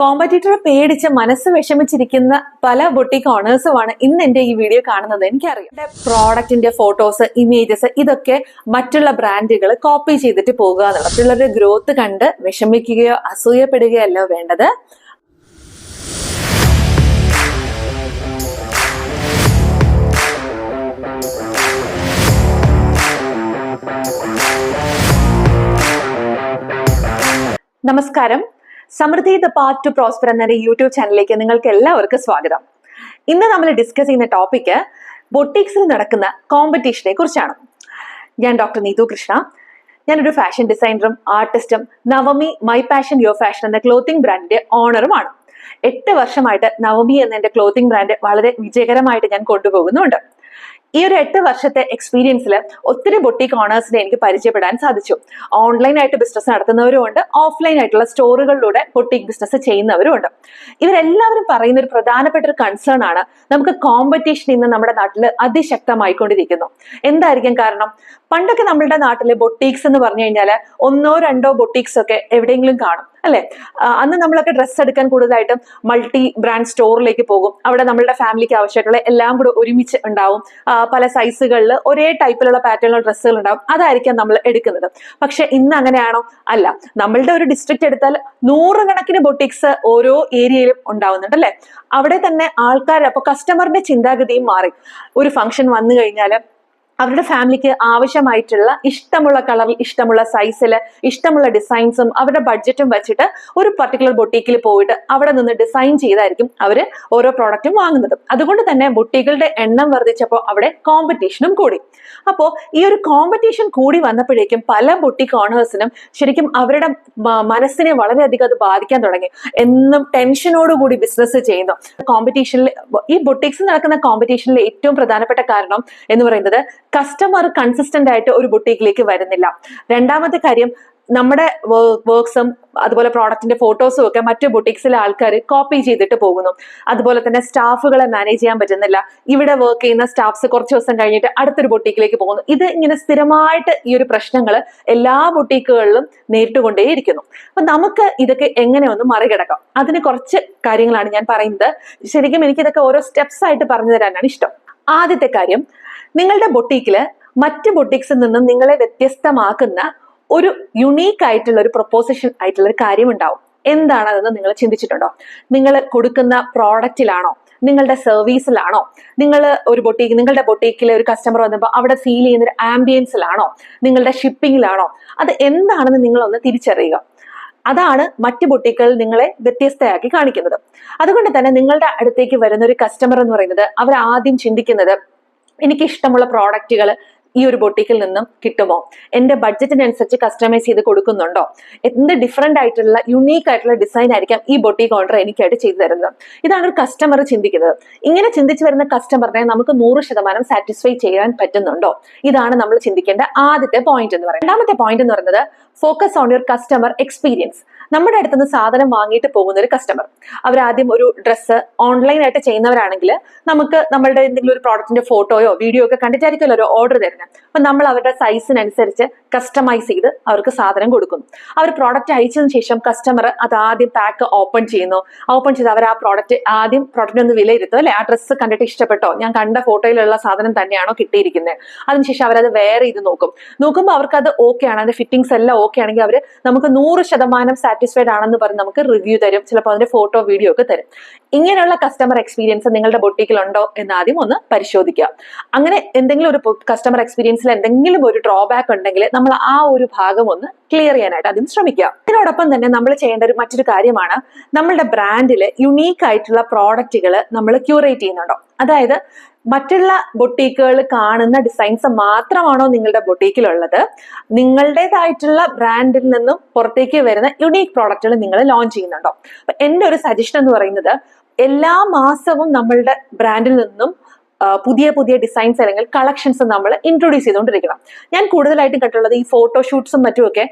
കോമ്പറ്റീറ്ററെ പേടിച്ച് മനസ്സ് വിഷമിച്ചിരിക്കുന്ന പല ബൊട്ടിക് ഓണേഴ്സുമാണ് ഇന്ന് എന്റെ ഈ വീഡിയോ കാണുന്നത്. എനിക്കറിയാം. എന്റെ പ്രോഡക്റ്റിന്റെ ഫോട്ടോസ് ഇമേജസ് ഇതൊക്കെ മറ്റുള്ള ബ്രാൻഡുകൾ കോപ്പി ചെയ്തിട്ട് പോകുക എന്നുള്ളത്. മറ്റുള്ളവരുടെ ഗ്രോത്ത് കണ്ട് വിഷമിക്കുകയോ അസൂയപ്പെടുകയോ അല്ല വേണ്ടത്. നമസ്കാരം. Samriddhi the part to prosper എന്ന യൂട്യൂബ് ചാനലിലേക്ക് നിങ്ങൾക്ക് എല്ലാവർക്കും സ്വാഗതം. ഇന്ന് നമ്മൾ ഡിസ്കസ് ചെയ്യുന്ന ടോപ്പിക് ബൊട്ടിക്സിൽ നടക്കുന്ന കോമ്പറ്റീഷനെ കുറിച്ചാണ്. ഞാൻ ഡോക്ടർ നീതു കൃഷ്ണ. ഞാനൊരു ഫാഷൻ ഡിസൈനറും ആർട്ടിസ്റ്റും Navami my passion your fashion എന്ന ക്ലോത്തിംഗ് ബ്രാൻഡിന്റെ ഓണറുമാണ് എട്ട് വർഷമായിട്ട് നവമി എന്ന എന്റെ ക്ലോത്തിംഗ് ബ്രാൻഡ് വളരെ വിജയകരമായിട്ട് ഞാൻ കൊണ്ടുപോകുന്നുണ്ട്. ഈ ഒരു എട്ട് വർഷത്തെ എക്സ്പീരിയൻസിൽ ഒത്തിരി ബൊട്ടിക് ഓണേഴ്സിനെ എനിക്ക് പരിചയപ്പെടാൻ സാധിച്ചു. ഓൺലൈൻ ആയിട്ട് ബിസിനസ് നടത്തുന്നവരും ഉണ്ട്. ഓഫ്ലൈൻ ആയിട്ടുള്ള സ്റ്റോറുകളിലൂടെ ബൊട്ടിക് ബിസിനസ് ചെയ്യുന്നവരും ഉണ്ട്. ഇവരെല്ലാവരും പറയുന്ന ഒരു പ്രധാനപ്പെട്ട ഒരു കൺസേൺ ആണ് നമുക്ക് കോമ്പറ്റീഷൻ ഇന്ന് നമ്മുടെ നാട്ടിൽ അതിശക്തമായിക്കൊണ്ടിരിക്കുന്നു. എന്തായിരിക്കും കാരണം? പണ്ടൊക്കെ നമ്മളുടെ നാട്ടിലെ ബൊട്ടീക്സ് എന്ന് പറഞ്ഞു കഴിഞ്ഞാൽ ഒന്നോ രണ്ടോ ബൊട്ടീക്സ് ഒക്കെ എവിടെയെങ്കിലും കാണും. അല്ലെ? അന്ന് നമ്മളൊക്കെ ഡ്രസ്സ് എടുക്കാൻ കൂടുതലായിട്ടും മൾട്ടി ബ്രാൻഡ് സ്റ്റോറിലേക്ക് പോകും. അവിടെ നമ്മളുടെ ഫാമിലിക്ക് ആവശ്യമായിട്ടുള്ള എല്ലാം കൂടെ ഒരുമിച്ച് ഉണ്ടാവും. പല സൈസുകളിൽ ഒരേ ടൈപ്പിലുള്ള പാറ്റേണുള്ള ഡ്രസ്സുകൾ ഉണ്ടാവും. അതായിരിക്കാം നമ്മൾ എടുക്കുന്നത്. പക്ഷെ ഇന്ന് അങ്ങനെയാണോ? അല്ല. നമ്മളുടെ ഒരു ഡിസ്ട്രിക്റ്റ് എടുത്താൽ നൂറുകണക്കിന് ബൊട്ടിക്സ് ഓരോ ഏരിയയിലും ഉണ്ടാവുന്നുണ്ട് അല്ലെ? അവിടെ തന്നെ ആൾക്കാർ അപ്പൊ കസ്റ്റമറിന്റെ ചിന്താഗതിയും മാറി. ഒരു ഫംഗ്ഷൻ വന്നു കഴിഞ്ഞാൽ അവരുടെ ഫാമിലിക്ക് ആവശ്യമായിട്ടുള്ള ഇഷ്ടമുള്ള കളറിൽ ഇഷ്ടമുള്ള സൈസിൽ ഇഷ്ടമുള്ള ഡിസൈൻസും അവരുടെ ബഡ്ജറ്റും വെച്ചിട്ട് ഒരു പർട്ടിക്കുലർ ബൊട്ടീക്കിൽ പോയിട്ട് അവിടെ നിന്ന് ഡിസൈൻ ചെയ്തായിരിക്കും അവർ ഓരോ പ്രോഡക്റ്റും വാങ്ങുന്നത്. അതുകൊണ്ട് തന്നെ ബൊട്ടീക്കുകളുടെ എണ്ണം വർദ്ധിച്ചപ്പോൾ അവിടെ കോമ്പറ്റീഷനും കൂടി. അപ്പോൾ ഈ ഒരു കോമ്പറ്റീഷൻ കൂടി വന്നപ്പോഴേക്കും പല ബൊട്ടിക് ഓണേഴ്സിനും ശരിക്കും അവരുടെ മനസ്സിനെ വളരെയധികം അത് ബാധിക്കാൻ തുടങ്ങി. എന്നും ടെൻഷനോട് കൂടി ബിസിനസ് ചെയ്യുന്നു. കോമ്പറ്റീഷനിൽ ഈ ബുട്ടിക്സ് നടക്കുന്ന കോമ്പറ്റീഷനിൽ ഏറ്റവും പ്രധാനപ്പെട്ട കാരണം എന്ന് പറയുന്നത് കസ്റ്റമർ കൺസിസ്റ്റന്റ് ആയിട്ട് ഒരു ബുട്ടീക്കിലേക്ക് വരുന്നില്ല. രണ്ടാമത്തെ കാര്യം നമ്മുടെ വർക്ക്സും അതുപോലെ പ്രോഡക്റ്റിന്റെ ഫോട്ടോസും ഒക്കെ മറ്റു ബൊട്ടിക്സിലെ ആൾക്കാർ കോപ്പി ചെയ്തിട്ട് പോകുന്നു. അതുപോലെ തന്നെ സ്റ്റാഫുകളെ മാനേജ് ചെയ്യാൻ പറ്റുന്നില്ല. ഇവിടെ വർക്ക് ചെയ്യുന്ന സ്റ്റാഫ്സ് കുറച്ച് ദിവസം കഴിഞ്ഞിട്ട് അടുത്തൊരു ബുട്ടീക്കിലേക്ക് പോകുന്നു. ഇത് ഇങ്ങനെ സ്ഥിരമായിട്ട് ഈ ഒരു പ്രശ്നങ്ങൾ എല്ലാ ബൊട്ടീക്കുകളിലും നേരിട്ടുകൊണ്ടേയിരിക്കുന്നു. അപ്പൊ നമുക്ക് ഇതൊക്കെ എങ്ങനെ ഒന്ന് മറികടക്കാം. അതിന് കുറച്ച് കാര്യങ്ങളാണ് ഞാൻ പറയുന്നത്. ശരിക്കും എനിക്ക് ഇതൊക്കെ ഓരോ സ്റ്റെപ്സ് ആയിട്ട് പറഞ്ഞു തരാനാണ് ഇഷ്ടം. ആദ്യത്തെ കാര്യം നിങ്ങളുടെ ബൊട്ടീക്കിൽ മറ്റ് ബൊട്ടിക്സിൽ നിന്നും നിങ്ങളെ വ്യത്യസ്തമാക്കുന്ന ഒരു യുണീക്ക് ആയിട്ടുള്ള ഒരു പ്രൊപ്പോസിഷൻ ആയിട്ടുള്ള ഒരു കാര്യം ഉണ്ടാവും എന്താണതെന്ന് നിങ്ങൾ ചിന്തിച്ചിട്ടുണ്ടോ? നിങ്ങൾ കൊടുക്കുന്ന പ്രോഡക്റ്റിലാണോ നിങ്ങളുടെ സർവീസിലാണോ നിങ്ങൾ ഒരു ബൊട്ടീക്ക് നിങ്ങളുടെ ബൊട്ടീക്കിലെ ഒരു കസ്റ്റമർ വന്നപ്പോൾ അവിടെ ഫീൽ ചെയ്യുന്ന ഒരു ആംബിയൻസിലാണോ നിങ്ങളുടെ ഷിപ്പിങ്ങിലാണോ അത് എന്താണെന്ന് നിങ്ങളൊന്ന് തിരിച്ചറിയുക. അതാണ് മറ്റു ബൊട്ടിക്കുകൾ നിങ്ങളെ വ്യത്യസ്തയാക്കി കാണിക്കുന്നത്. അതുകൊണ്ട് തന്നെ നിങ്ങളുടെ അടുത്തേക്ക് വരുന്ന ഒരു കസ്റ്റമർ എന്ന് പറയുന്നത് അവർ ആദ്യം ചിന്തിക്കുന്നത് എനിക്ക് ഇഷ്ടമുള്ള പ്രോഡക്റ്റുകൾ ഈ ഒരു ബൊട്ടിക്കിൽ നിന്നും കിട്ടുമോ? എന്റെ ബഡ്ജറ്റിനനുസരിച്ച് കസ്റ്റമൈസ് ചെയ്ത് കൊടുക്കുന്നുണ്ടോ? എന്ത് ഡിഫറെന്റ് ആയിട്ടുള്ള യുണീക്ക് ആയിട്ടുള്ള ഡിസൈൻ ആയിരിക്കാം ഈ ബൊട്ടിക് ഓർഡർ എനിക്കായിട്ട് ചെയ്തു തരുന്നത്? ഇതാണ് ഒരു കസ്റ്റമർ ചിന്തിക്കുന്നത്. ഇങ്ങനെ ചിന്തിച്ചു വരുന്ന കസ്റ്റമറിനെ നമുക്ക് നൂറ് ശതമാനം സാറ്റിസ്ഫൈ ചെയ്യാൻ പറ്റുന്നുണ്ടോ? ഇതാണ് നമ്മൾ ചിന്തിക്കേണ്ട ആദ്യത്തെ പോയിന്റ് എന്ന് പറയുന്നത്. രണ്ടാമത്തെ പോയിന്റ് എന്ന് പറയുന്നത് focus on your customer experience നമ്മുടെ അടുത്ത് നിന്ന് സാധനം വാങ്ങിയിട്ട് പോകുന്ന ഒരു കസ്റ്റമർ അവർ ആദ്യം ഒരു ഡ്രസ്സ് ഓൺലൈൻ ആയിട്ട് ചെയ്യുന്നവരാണെങ്കിൽ നമുക്ക് നമ്മളുടെ എന്തെങ്കിലും ഒരു പ്രോഡക്റ്റിന്റെ ഫോട്ടോയോ വീഡിയോ ഒക്കെ കണ്ടിട്ടായിരിക്കുമല്ലോ ഒരു ഓർഡർ തരുന്നത് അപ്പൊ നമ്മൾ അവരുടെ സൈസിനനുസരിച്ച് കസ്റ്റമൈസ് ചെയ്ത് അവർക്ക് സാധനം കൊടുക്കും. അവർ പ്രോഡക്റ്റ് അയച്ചതിന് ശേഷം കസ്റ്റമർ അത് ആദ്യം പാക്ക് ഓപ്പൺ ചെയ്യുന്നു. ഓപ്പൺ ചെയ്ത് അവർ ആ പ്രോഡക്റ്റ് ആദ്യം പ്രോഡക്റ്റ് ഒന്ന് വിലയിരുത്തും അല്ലെ? ആ ഡ്രസ്സ് കണ്ടിട്ട് ഇഷ്ടപ്പെട്ടോ? ഞാൻ കണ്ട ഫോട്ടോയിലുള്ള സാധനം തന്നെയാണോ കിട്ടിയിരിക്കുന്നത് അതിനുശേഷം അവരത് വേറെ ഇത് നോക്കും. നോക്കുമ്പോൾ അവർക്ക് അത് ഓക്കെ ആണ്. അതിന്റെ ഫിറ്റിംഗ്സ് എല്ലാം ഓക്കെ ആണെങ്കിൽ അവർ നമുക്ക് നൂറ് ശതമാനം സാറ്റിസ്ഫൈഡ് ആണെന്ന് പറഞ്ഞ് നമുക്ക് റിവ്യൂ തരും. ചിലപ്പോൾ അതിന്റെ ഫോട്ടോ വീഡിയോ ഒക്കെ തരും. ഇങ്ങനെയുള്ള കസ്റ്റമർ എക്സ്പീരിയൻസ് നിങ്ങളുടെ ബൊട്ടിക്കിൽ ഉണ്ടോ എന്ന് ആദ്യം ഒന്ന് പരിശോധിക്കുക. അങ്ങനെ എന്തെങ്കിലും ഒരു കസ്റ്റമർ എക്സ്പീരിയൻസിൽ എന്തെങ്കിലും ഒരു ഡ്രോബാക്ക് ഉണ്ടെങ്കിൽ നമ്മൾ ആ ഒരു ഭാഗം ഒന്ന് ക്ലിയർ ചെയ്യാനായിട്ട് അതിന് ശ്രമിക്കുക. ഇതിനോടൊപ്പം തന്നെ നമ്മൾ ചെയ്യേണ്ട ഒരു മറ്റൊരു കാര്യമാണ് നമ്മളുടെ ബ്രാൻഡിൽ യുണീക്ക് ആയിട്ടുള്ള പ്രോഡക്റ്റുകൾ നമ്മൾ ക്യൂറേറ്റ് ചെയ്യുന്നുണ്ടോ? അതായത് മറ്റുള്ള ബൊട്ടീക്കുകൾ കാണുന്ന ഡിസൈൻസ് മാത്രമാണോ നിങ്ങളുടെ ബൊട്ടീക്കിലുള്ളത് നിങ്ങളുടേതായിട്ടുള്ള ബ്രാൻഡിൽ നിന്നും പുറത്തേക്ക് വരുന്ന യുണീക്ക് പ്രോഡക്റ്റുകൾ നിങ്ങൾ ലോഞ്ച് ചെയ്യുന്നുണ്ടോ? അപ്പൊ എന്റെ ഒരു സജഷൻ എന്ന് പറയുന്നത് എല്ലാ മാസവും നമ്മളുടെ ബ്രാൻഡിൽ നിന്നും പുതിയ പുതിയ ഡിസൈൻസ് അല്ലെങ്കിൽ കളക്ഷൻസ് നമ്മൾ ഇൻട്രൊഡ്യൂസ് ചെയ്തുകൊണ്ടിരിക്കണം. ഞാൻ കൂടുതലായിട്ടും കണ്ടുള്ളത് ഈ ഫോട്ടോഷൂട്ട്സും മറ്റുമൊക്കെ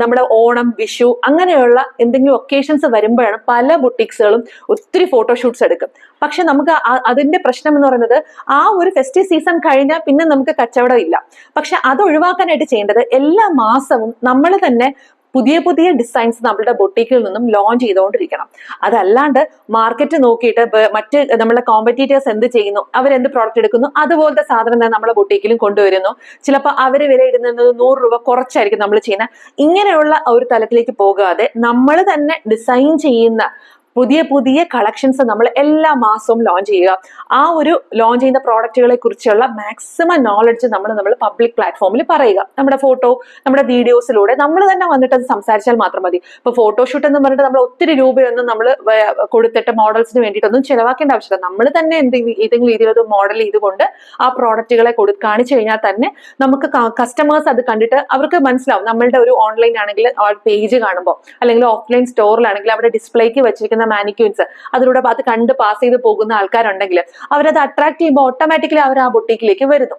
നമ്മുടെ ഓണം വിഷു അങ്ങനെയുള്ള എന്തെങ്കിലും ഒക്കേഷൻസ് വരുമ്പോഴാണ് പല ബുട്ടിക്സുകളും ഒത്തിരി ഫോട്ടോഷൂട്ട്സ് എടുക്കും. പക്ഷെ നമുക്ക് അതിന്റെ പ്രശ്നം എന്ന് പറയുന്നത് ആ ഒരു ഫെസ്റ്റീവ് സീസൺ കഴിഞ്ഞാൽ പിന്നെ നമുക്ക് കച്ചവടം ഇല്ല. പക്ഷെ അത് ഒഴിവാക്കാനായിട്ട് ചെയ്യേണ്ടത് എല്ലാ മാസവും നമ്മൾ തന്നെ പുതിയ പുതിയ ഡിസൈൻസ് നമ്മളുടെ ബൊട്ടീക്കിൽ നിന്നും ലോഞ്ച് ചെയ്തുകൊണ്ടിരിക്കണം. അതല്ലാണ്ട് മാർക്കറ്റ് നോക്കിയിട്ട് മറ്റ് നമ്മുടെ കോമ്പറ്റീറ്റേഴ്സ് എന്ത് ചെയ്യുന്നു അവരെന്ത് പ്രോഡക്റ്റ് എടുക്കുന്നു അതുപോലത്തെ സാധനം തന്നെ നമ്മളെ ബൊട്ടീക്കിലും കൊണ്ടുവരുന്നു. ചിലപ്പോൾ അവർ വില ഇടുന്നത് നൂറ് രൂപ കുറച്ചായിരിക്കും നമ്മൾ ചെയ്യുന്നത്. ഇങ്ങനെയുള്ള ഒരു തലത്തിലേക്ക് പോകാതെ നമ്മൾ തന്നെ ഡിസൈൻ ചെയ്യുന്ന പുതിയ പുതിയ കളക്ഷൻസ് നമ്മൾ എല്ലാ മാസവും ലോഞ്ച് ചെയ്യുക. ആ ഒരു ലോഞ്ച് ചെയ്യുന്ന പ്രോഡക്റ്റുകളെ കുറിച്ചുള്ള മാക്സിമം നോളജ് നമ്മൾ നമ്മൾ പബ്ലിക് പ്ലാറ്റ്ഫോമിൽ പറയുക. നമ്മുടെ ഫോട്ടോ നമ്മുടെ വീഡിയോസിലൂടെ നമ്മൾ തന്നെ വന്നിട്ട് അത് സംസാരിച്ചാൽ മാത്രം മതി. ഇപ്പൊ ഫോട്ടോഷൂട്ട് എന്ന് പറഞ്ഞിട്ട് നമ്മൾ ഒത്തിരി രൂപയൊന്നും നമ്മൾ കൊടുത്തിട്ട് മോഡൽസിന് വേണ്ടിയിട്ടൊന്നും ചിലവാക്കേണ്ട ആവശ്യമില്ല. നമ്മൾ തന്നെ എന്തെങ്കിലും ഏതെങ്കിലും രീതിയിൽ അത് മോഡൽ ചെയ്തുകൊണ്ട് ആ പ്രോഡക്റ്റുകളെ കൊടു കാണിച്ചു കഴിഞ്ഞാൽ തന്നെ നമുക്ക് കസ്റ്റമേഴ്സ് അത് കണ്ടിട്ട് അവർക്ക് മനസ്സിലാവും. നമ്മളുടെ ഒരു ഓൺലൈൻ ആണെങ്കിൽ പേജ് കാണുമ്പോൾ അല്ലെങ്കിൽ ഓഫ്ലൈൻ സ്റ്റോറിലാണെങ്കിൽ അവിടെ ഡിസ്പ്ലേക്ക് വെച്ചിരിക്കുന്ന മാനിക്യൂൻസ് അതിലൂടെ അത് കണ്ട് പാസ് ചെയ്ത് പോകുന്ന ആൾക്കാരുണ്ടെങ്കിൽ അവരത് അട്രാക്ട് ചെയ്യുമ്പോൾ ഓട്ടോമാറ്റിക്കലി അവർ ആ ബൊട്ടിക്കിലേക്ക് വരുന്നു.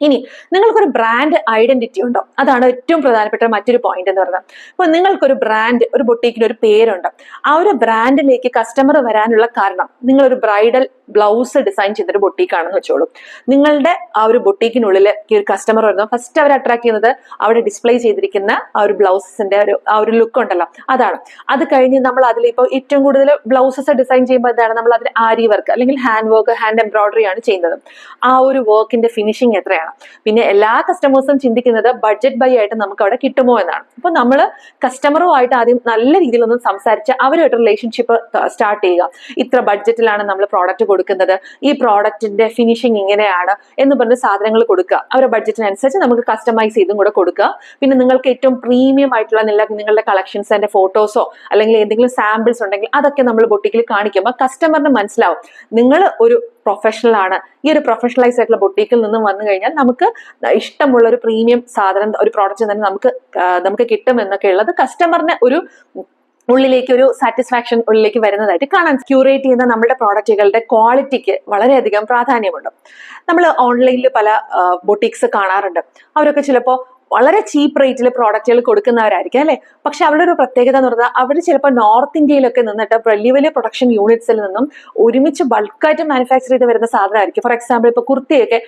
ഇനി നിങ്ങൾക്കൊരു ബ്രാൻഡ് ഐഡന്റിറ്റി ഉണ്ടോ? അതാണ് ഏറ്റവും പ്രധാനപ്പെട്ട മറ്റൊരു പോയിന്റ് എന്ന് പറയുന്നത്. അപ്പോൾ നിങ്ങൾക്കൊരു ബ്രാൻഡ് ഒരു ബൊട്ടീക്കിന് ഒരു പേരുണ്ട്. ആ ഒരു ബ്രാൻഡിലേക്ക് കസ്റ്റമർ വരാനുള്ള കാരണം നിങ്ങളൊരു ബ്രൈഡൽ ബ്ലൗസ് ഡിസൈൻ ചെയ്തൊരു ബൊട്ടീക്കാണെന്ന് വെച്ചോളൂ. നിങ്ങളുടെ ആ ഒരു ബൊട്ടീക്കിനുള്ളിൽ ഒരു കസ്റ്റമർ വരുന്നത് ഫസ്റ്റ് അവർ അട്രാക്ട് ചെയ്യുന്നത് അവിടെ ഡിസ്പ്ലേ ചെയ്തിരിക്കുന്ന ആ ഒരു ബ്ലൗസസിന്റെ ഒരു ആ ഒരു ലുക്ക് ഉണ്ടല്ലോ. അതാണ്. അത് കഴിഞ്ഞ് നമ്മൾ അതിൽ ഇപ്പോൾ ഏറ്റവും കൂടുതൽ ബ്ലൗസസ് ഡിസൈൻ ചെയ്യുമ്പോൾ എന്താണ്? നമ്മൾ അതിൽ ആരി വർക്ക് അല്ലെങ്കിൽ ഹാൻഡ് വർക്ക് ഹാൻഡ് എംബ്രോയിഡറി ആണ് ചെയ്യുന്നത്. ആ ഒരു വർക്കിന്റെ ഫിനിഷിംഗ് എത്രയാണ്? പിന്നെ എല്ലാ കസ്റ്റമേഴ്സും ചിന്തിക്കുന്നത് ബഡ്ജറ്റ് ബൈ ആയിട്ട് നമുക്ക് അവിടെ കിട്ടുമോ എന്നാണ്. അപ്പൊ നമ്മൾ കസ്റ്റമറുമായിട്ട് ആദ്യം നല്ല രീതിയിലൊന്നും സംസാരിച്ച് അവരുമായിട്ട് റിലേഷൻഷിപ്പ് സ്റ്റാർട്ട് ചെയ്യുക. ഇത്ര ബഡ്ജറ്റിലാണ് നമ്മൾ പ്രോഡക്റ്റ് കൊടുക്കുന്നത്. ഈ പ്രോഡക്റ്റിന്റെ ഫിനിഷിംഗ് ഇങ്ങനെയാണ് എന്ന് പറഞ്ഞ് സാധനങ്ങൾ കൊടുക്കുക. അവരുടെ ബഡ്ജറ്റിനനുസരിച്ച് നമുക്ക് കസ്റ്റമൈസ് ചെയ്തും കൂടെ കൊടുക്കുക. പിന്നെ നിങ്ങൾക്ക് ഏറ്റവും പ്രീമിയം ആയിട്ടുള്ള നിങ്ങളുടെ കളക്ഷൻസ് അതിന്റെ ഫോട്ടോസോ അല്ലെങ്കിൽ എന്തെങ്കിലും സാമ്പിൾസ് ഉണ്ടെങ്കിൽ അതൊക്കെ നമ്മൾ ബൊട്ടിക്കിൽ കാണിക്കുമ്പോൾ കസ്റ്റമറിന് മനസ്സിലാവും. നിങ്ങൾ ഒരു പ്രൊഫഷണൽ ആണ്. ഈ ഒരു പ്രൊഫഷണലൈസ് ആയിട്ടുള്ള ബൊട്ടീക്കിൽ നിന്നും വന്നു കഴിഞ്ഞാൽ നമുക്ക് ഇഷ്ടമുള്ള ഒരു പ്രീമിയം സാധനം ഒരു പ്രോഡക്റ്റ് തന്നെ നമുക്ക് നമുക്ക് കിട്ടും എന്നൊക്കെ ഉള്ളത് കസ്റ്റമറിന് ഒരു ഉള്ളിലേക്ക് ഒരു സാറ്റിസ്ഫാക്ഷൻ ഉള്ളിലേക്ക് വരുന്നതായിട്ട് കാണാൻ ക്യൂറേറ്റ് ചെയ്യുന്ന നമ്മുടെ പ്രോഡക്റ്റുകളുടെ ക്വാളിറ്റിക്ക് വളരെയധികം പ്രാധാന്യമുണ്ട്. നമ്മൾ ഓൺലൈനിൽ പല ബൊട്ടിക്സ് കാണാറുണ്ട്. അവരൊക്കെ ചിലപ്പോൾ വളരെ ചീപ്പ് റേറ്റിൽ പ്രോഡക്റ്റുകൾ കൊടുക്കുന്നവരായിരിക്കും അല്ലെ? പക്ഷെ അവരുടെ ഒരു പ്രത്യേകത എന്ന് പറഞ്ഞാൽ അവർ ചിലപ്പോൾ നോർത്ത് ഇന്ത്യയിലൊക്കെ നിന്നിട്ട് വലിയ വലിയ പ്രൊഡക്ഷൻ യൂണിറ്റ്സിൽ നിന്നും ഒരുമിച്ച് ബൾക്കായിട്ട് മാനുഫാക്ചർ ചെയ്ത് വരുന്ന സാധനമായിരിക്കും. ഫോർ എക്സാമ്പിൾ ഇപ്പൊ കുർത്തിയൊക്കെ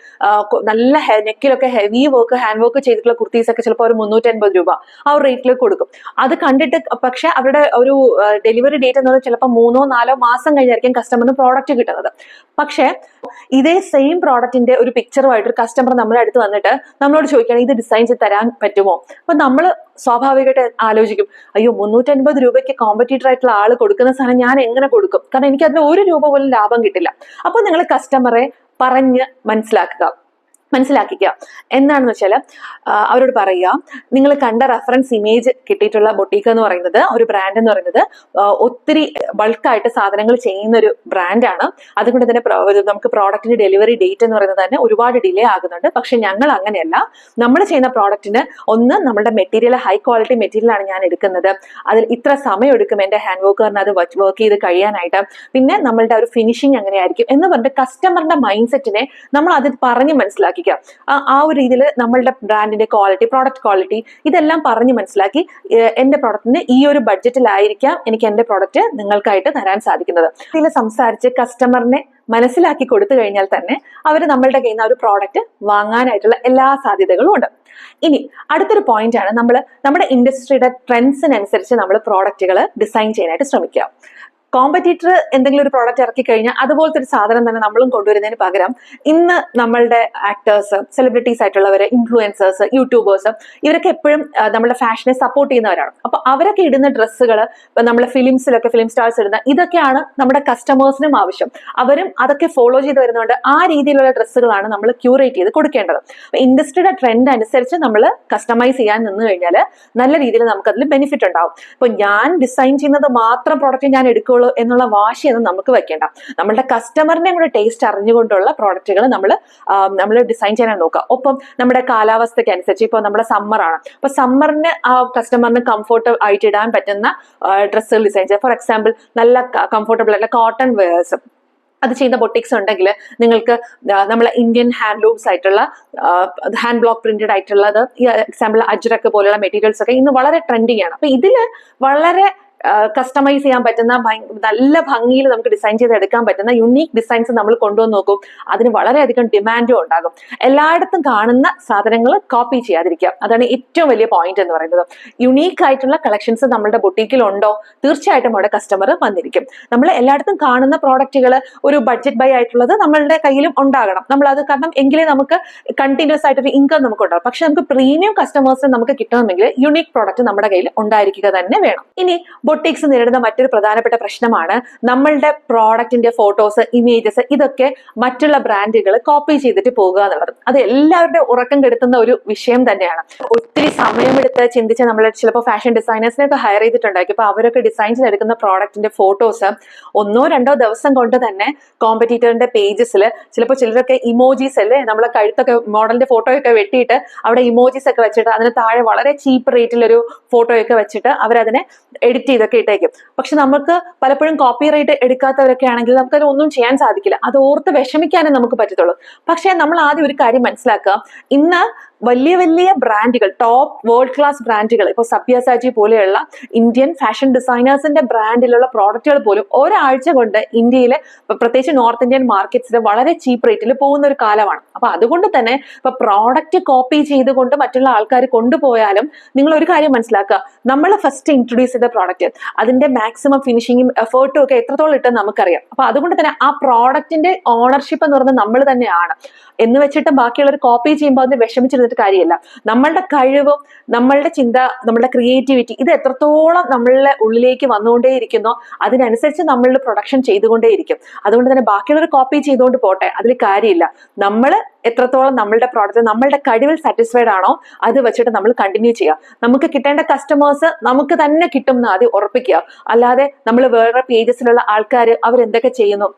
നല്ല നെക്കിലൊക്കെ ഹെവി വർക്ക് ഹാൻഡ് വർക്ക് ചെയ്തിട്ടുള്ള കുർത്തീസ് ഒക്കെ ചിലപ്പോൾ ഒരു മുന്നൂറ്റൻപത് രൂപ ആ ഒരു റേറ്റിൽ കൊടുക്കും. അത് കണ്ടിട്ട് പക്ഷെ അവരുടെ ഒരു ഡെലിവറി ഡേറ്റ് എന്ന് പറഞ്ഞാൽ ചിലപ്പോൾ മൂന്നോ നാലോ മാസം കഴിഞ്ഞായിരിക്കും കസ്റ്റമറിന് പ്രോഡക്റ്റ് കിട്ടുന്നത്. പക്ഷേ ഇതേ സെയിം പ്രോഡക്റ്റിന്റെ ഒരു പിക്ചറുമായിട്ട് ഒരു കസ്റ്റമർ നമ്മുടെ അടുത്ത് വന്നിട്ട് നമ്മളോട് ചോദിക്കുകയാണ് ഇത് ഡിസൈൻ ചെയ്ത് തരാൻ പറ്റുമോ? അപ്പൊ നമ്മൾ സ്വാഭാവികമായിട്ട് ആലോചിക്കും അയ്യോ മുന്നൂറ്റൻപത് രൂപയ്ക്ക് കോമ്പറ്റീറ്റർ ആയിട്ടുള്ള ആൾ കൊടുക്കുന്ന സാധനം ഞാൻ എങ്ങനെ കൊടുക്കും? കാരണം എനിക്ക് അതിന് ഒരു രൂപ പോലും ലാഭം കിട്ടില്ല. അപ്പൊ നിങ്ങൾ കസ്റ്റമറെ പറഞ്ഞ് മനസ്സിലാക്കുക. മനസ്സിലാക്കിക്കുക. എന്താണെന്ന് വെച്ചാൽ അവരോട് പറയുക നിങ്ങൾ കണ്ട റെഫറൻസ് ഇമേജ് കിട്ടിയിട്ടുള്ള ബൊട്ടീക്ക് എന്ന് പറയുന്നത് ഒരു ബ്രാൻഡ് എന്ന് പറയുന്നത് ഒത്തിരി ബൾക്കായിട്ട് സാധനങ്ങൾ ചെയ്യുന്ന ഒരു ബ്രാൻഡാണ് അതുകൊണ്ട് തന്നെ നമുക്ക് പ്രോഡക്റ്റിന്റെ ഡെലിവറി ഡേറ്റ് എന്ന് പറയുന്നത് തന്നെ ഒരുപാട് ഡിലേ ആകുന്നുണ്ട്. പക്ഷെ ഞങ്ങൾ അങ്ങനെയല്ല. നമ്മൾ ചെയ്യുന്ന പ്രോഡക്റ്റിന് ഒന്ന് നമ്മുടെ മെറ്റീരിയൽ ഹൈ ക്വാളിറ്റി മെറ്റീരിയൽ ആണ് ഞാൻ എടുക്കുന്നത്. അതിൽ ഇത്ര സമയം എടുക്കും എന്റെ ഹാൻഡ് വർക്കറിന് അത് വർക്ക് ചെയ്ത് കഴിയാനായിട്ട്. പിന്നെ നമ്മളുടെ ഒരു ഫിനിഷിങ് എങ്ങനെയായിരിക്കും എന്ന് പറഞ്ഞിട്ട് കസ്റ്റമറിന്റെ മൈൻഡ് സെറ്റിനെ നമ്മൾ അത് പറഞ്ഞ് മനസ്സിലാക്കിക്കുക ആ- ഒരു രീതിയിൽ നമ്മളുടെ ബ്രാൻഡിന്റെ ക്വാളിറ്റി പ്രോഡക്റ്റ് ക്വാളിറ്റി ഇതെല്ലാം പറഞ്ഞ് മനസ്സിലാക്കി എന്റെ പ്രോഡക്റ്റിന് ഈ ഒരു ബഡ്ജറ്റിലായിരിക്കാം എനിക്ക് എന്റെ പ്രോഡക്റ്റ് നിങ്ങൾക്കായിട്ട് തരാൻ സാധിക്കുന്നത്. ഇതിൽ സംസാരിച്ച് കസ്റ്റമറിനെ മനസ്സിലാക്കി കൊടുത്തു കഴിഞ്ഞാൽ തന്നെ അവർ നമ്മളുടെ കയ്യിൽ നിന്ന് ഒരു പ്രോഡക്റ്റ് വാങ്ങാനായിട്ടുള്ള എല്ലാ സാധ്യതകളും ഉണ്ട്. ഇനി അടുത്തൊരു പോയിന്റ് ആണ് നമ്മൾ നമ്മുടെ ഇൻഡസ്ട്രിയുടെ ട്രെൻഡ്സിനനുസരിച്ച് നമ്മൾ പ്രോഡക്റ്റുകൾ ഡിസൈൻ ചെയ്യാനായിട്ട് ശ്രമിക്കുക കോമ്പറ്റീറ്റർ എന്തെങ്കിലും ഒരു പ്രോഡക്റ്റ് ഇറക്കി കഴിഞ്ഞാൽ അതുപോലത്തെ ഒരു സാധനം തന്നെ നമ്മളും കൊണ്ടുവരുന്നതിന് പകരം ഇന്ന് നമ്മളുടെ ആക്ടേഴ്സ് സെലിബ്രിറ്റീസ് ആയിട്ടുള്ളവര് ഇൻഫ്ലുവൻസേഴ്സ് യൂട്യൂബേഴ്സ് ഇവരൊക്കെ എപ്പോഴും നമ്മുടെ ഫാഷനെ സപ്പോർട്ട് ചെയ്യുന്നവരാണ്. അപ്പൊ അവരൊക്കെ ഇടുന്ന ഡ്രസ്സുകൾ നമ്മളെ ഫിലിംസിലൊക്കെ ഫിലിം സ്റ്റാർസ് ഇടുന്ന ഇതൊക്കെയാണ് നമ്മുടെ കസ്റ്റമേഴ്സിനും ആവശ്യം. അവരും അതൊക്കെ ഫോളോ ചെയ്ത് വരുന്നതുകൊണ്ട് ആ രീതിയിലുള്ള ഡ്രസ്സുകളാണ് നമ്മൾ ക്യൂറേറ്റ് ചെയ്ത് കൊടുക്കേണ്ടത്. അപ്പൊ ഇൻഡസ്ട്രിയുടെ ട്രെൻഡ് അനുസരിച്ച് നമ്മൾ കസ്റ്റമൈസ് ചെയ്യാൻ നിന്ന് കഴിഞ്ഞാൽ നല്ല രീതിയിൽ നമുക്ക് അതിൽ ബെനിഫിറ്റ് ഉണ്ടാവും. അപ്പൊ ഞാൻ ഡിസൈൻ ചെയ്യുന്നത് മാത്രം പ്രോഡക്റ്റ് ഞാൻ എടുക്കുകയുള്ളൂ എന്നുള്ള വാശിയൊന്നും നമുക്ക് വെക്കേണ്ട. നമ്മളുടെ കസ്റ്റമറിനെ കൂടെ ടേസ്റ്റ് അറിഞ്ഞുകൊണ്ടുള്ള പ്രോഡക്റ്റുകൾ നമ്മൾ നമ്മൾ ഡിസൈൻ ചെയ്യാൻ നോക്കുക. ഒപ്പം നമ്മുടെ കാലാവസ്ഥയ്ക്ക് അനുസരിച്ച് ഇപ്പോൾ നമ്മുടെ സമ്മറാണ് അപ്പോൾ സമ്മറിന് ആ കസ്റ്റമറിന് കംഫർട്ട് ആയിട്ട് ഇടാൻ പറ്റുന്ന ഡ്രസ്സുകൾ ഡിസൈൻ ചെയ്യുക ഫോർ എക്സാമ്പിൾ നല്ല കംഫർട്ടബിൾ ആയിട്ടുള്ള കോട്ടൺ വെയേഴ്സ് അത് ചെയ്യുന്ന ബൊട്ടിക്സ് ഉണ്ടെങ്കിൽ നിങ്ങൾക്ക് നമ്മളെ ഇന്ത്യൻ ഹാൻഡ്ലൂംസ് ആയിട്ടുള്ള ഹാൻഡ് ബ്ലോക്ക് പ്രിന്റഡ് ആയിട്ടുള്ളത് ഈ എക്സാമ്പിൾ അജ്രക്ക് പോലെയുള്ള മെറ്റീരിയൽസ് ഒക്കെ ഇന്ന് വളരെ ട്രെൻഡിങ് ആണ്. അപ്പൊ ഇതിൽ വളരെ കസ്റ്റമൈസ് ചെയ്യാൻ പറ്റുന്ന നല്ല ഭംഗിയിൽ നമുക്ക് ഡിസൈൻ ചെയ്ത് എടുക്കാൻ പറ്റുന്ന യുണീക്ക് ഡിസൈൻസ് നമ്മൾ കൊണ്ടുവന്ന് നോക്കും. അതിന് വളരെയധികം ഡിമാൻഡും ഉണ്ടാകും. എല്ലായിടത്തും കാണുന്ന സാധനങ്ങൾ കോപ്പി ചെയ്യാതിരിക്കുക. അതാണ് ഏറ്റവും വലിയ പോയിന്റ് എന്ന് പറയുന്നത്. യുണീക്ക് ആയിട്ടുള്ള കളക്ഷൻസ് നമ്മുടെ ബൊട്ടീക്കിൽ ഉണ്ടോ? തീർച്ചയായിട്ടും അവിടെ കസ്റ്റമർ വന്നിരിക്കും. നമ്മൾ എല്ലായിടത്തും കാണുന്ന പ്രോഡക്റ്റുകൾ ഒരു ബഡ്ജറ്റ് ബൈ ആയിട്ടുള്ളത് നമ്മളുടെ കയ്യിലും ഉണ്ടാകണം. നമ്മൾ അത് കാരണം എങ്കിലേ നമുക്ക് കണ്ടിന്യൂസ് ആയിട്ടൊരു ഇൻകം നമുക്ക് ഉണ്ടാകും പക്ഷെ നമുക്ക് പ്രീമിയം കസ്റ്റമേഴ്സിന് നമുക്ക് കിട്ടണമെങ്കിൽ യുണീക്ക് പ്രോഡക്റ്റ് നമ്മുടെ കയ്യിൽ ഉണ്ടായിരിക്കുക തന്നെ വേണം. ഇനി ബൊട്ടിക്സ് നേരിടുന്ന മറ്റൊരു പ്രധാനപ്പെട്ട പ്രശ്നമാണ് നമ്മളുടെ പ്രോഡക്റ്റിന്റെ ഫോട്ടോസ് ഇമേജസ് ഇതൊക്കെ മറ്റുള്ള ബ്രാൻഡുകൾ കോപ്പി ചെയ്തിട്ട് പോകുക എന്നുള്ളത്. അത് എല്ലാവരുടെ ഉറക്കം കെടുത്തുന്ന ഒരു വിഷയം തന്നെയാണ്. ഒത്തിരി സമയമെടുത്ത് ചിന്തിച്ച് നമ്മൾ ചിലപ്പോൾ ഫാഷൻ ഡിസൈനേഴ്സിനെയൊക്കെ ഹയർ ചെയ്തിട്ടുണ്ടായിരിക്കും. അപ്പൊ അവരൊക്കെ ഡിസൈൻ ചെയ്തെടുക്കുന്ന പ്രോഡക്റ്റിന്റെ ഫോട്ടോസ് ഒന്നോ രണ്ടോ ദിവസം കൊണ്ട് തന്നെ കോമ്പറ്റീറ്ററിന്റെ പേജസിൽ ചിലപ്പോൾ ചിലരൊക്കെ ഇമോജീസ് അല്ലേ നമ്മളെ കഴുത്തൊക്കെ മോഡലിന്റെ ഫോട്ടോയൊക്കെ വെട്ടിയിട്ട് അവിടെ ഇമോജീസ് ഒക്കെ വെച്ചിട്ട് അതിന് താഴെ വളരെ ചീപ്പ് റേറ്റിലൊരു ഫോട്ടോയൊക്കെ വെച്ചിട്ട് അവരതിനെ എഡിറ്റ് ചെയ്തൊക്കെ ഇട്ടേക്കും. പക്ഷെ നമുക്ക് പലപ്പോഴും കോപ്പി റൈറ്റ് എടുക്കാത്തവരൊക്കെ ആണെങ്കിൽ നമുക്കത് ഒന്നും ചെയ്യാൻ സാധിക്കില്ല. അത് ഓർത്ത് വിഷമിക്കാനേ നമുക്ക് പറ്റത്തുള്ളൂ. പക്ഷെ നമ്മൾ ആദ്യം ഒരു കാര്യം മനസ്സിലാക്കുക. ഇന്ന് വലിയ വലിയ ബ്രാൻഡുകൾ ടോപ്പ് വേൾഡ് ക്ലാസ് ബ്രാൻഡുകൾ. ഇപ്പോൾ സബ്യാസാജി പോലെയുള്ള ഇന്ത്യൻ ഫാഷൻ ഡിസൈനേഴ്സിന്റെ ബ്രാൻഡിലുള്ള പ്രോഡക്റ്റുകൾ പോലും ഒരാഴ്ച കൊണ്ട് ഇന്ത്യയിലെ പ്രത്യേകിച്ച് നോർത്ത് ഇന്ത്യൻ മാർക്കറ്റ്സിൽ വളരെ ചീപ്പ് റേറ്റിൽ പോകുന്ന ഒരു കാലമാണ്. അപ്പൊ അതുകൊണ്ട് തന്നെ ഇപ്പൊ പ്രോഡക്റ്റ് കോപ്പി ചെയ്തുകൊണ്ട് മറ്റുള്ള ആൾക്കാർ കൊണ്ടുപോയാലും നിങ്ങൾ ഒരു കാര്യം മനസ്സിലാക്കുക. നമ്മൾ ഫസ്റ്റ് ഇൻട്രൊഡ്യൂസ് ചെയ്ത പ്രോഡക്റ്റ് അതിന്റെ മാക്സിമം ഫിനിഷിങ്ങും എഫേർട്ടും ഒക്കെ എത്രത്തോളം ഇട്ടെന്ന് നമുക്കറിയാം. അപ്പൊ അതുകൊണ്ട് തന്നെ ആ പ്രോഡക്റ്റിന്റെ ഓണർഷിപ്പ് എന്ന് പറഞ്ഞാൽ നമ്മൾ തന്നെയാണ്. എന്ന് വെച്ചിട്ട് ബാക്കിയുള്ളവർ കോപ്പി ചെയ്യുമ്പോൾ അതിന് വിഷമിച്ചിരുന്നിട്ട് കാര്യമില്ല. നമ്മളുടെ കഴിവും നമ്മളുടെ ചിന്ത നമ്മളുടെ ക്രിയേറ്റിവിറ്റി ഇത് എത്രത്തോളം നമ്മളുടെ ഉള്ളിലേക്ക് വന്നുകൊണ്ടേയിരിക്കുന്നോ അതിനനുസരിച്ച് നമ്മളുടെ പ്രൊഡക്ഷൻ ചെയ്തുകൊണ്ടേയിരിക്കും. അതുകൊണ്ട് തന്നെ ബാക്കിയുള്ളവർ കോപ്പി ചെയ്തുകൊണ്ട് പോട്ടെ അതിൽ കാര്യമില്ല. നമ്മൾ എത്രത്തോളം നമ്മളുടെ പ്രോഡക്റ്റ് നമ്മളുടെ കഴിവിൽ സാറ്റിസ്ഫൈഡ് ആണോ അത് വെച്ചിട്ട് നമ്മൾ കണ്ടിന്യൂ ചെയ്യുക. നമുക്ക് കിട്ടേണ്ട കസ്റ്റമേഴ്സ് നമുക്ക് തന്നെ കിട്ടും എന്ന് ആദ്യം ഉറപ്പിക്കുക. അല്ലാതെ നമ്മൾ വേറെ പേജസിലുള്ള ആൾക്കാർ അവരെന്തൊക്കെ ചെയ്യുന്നു?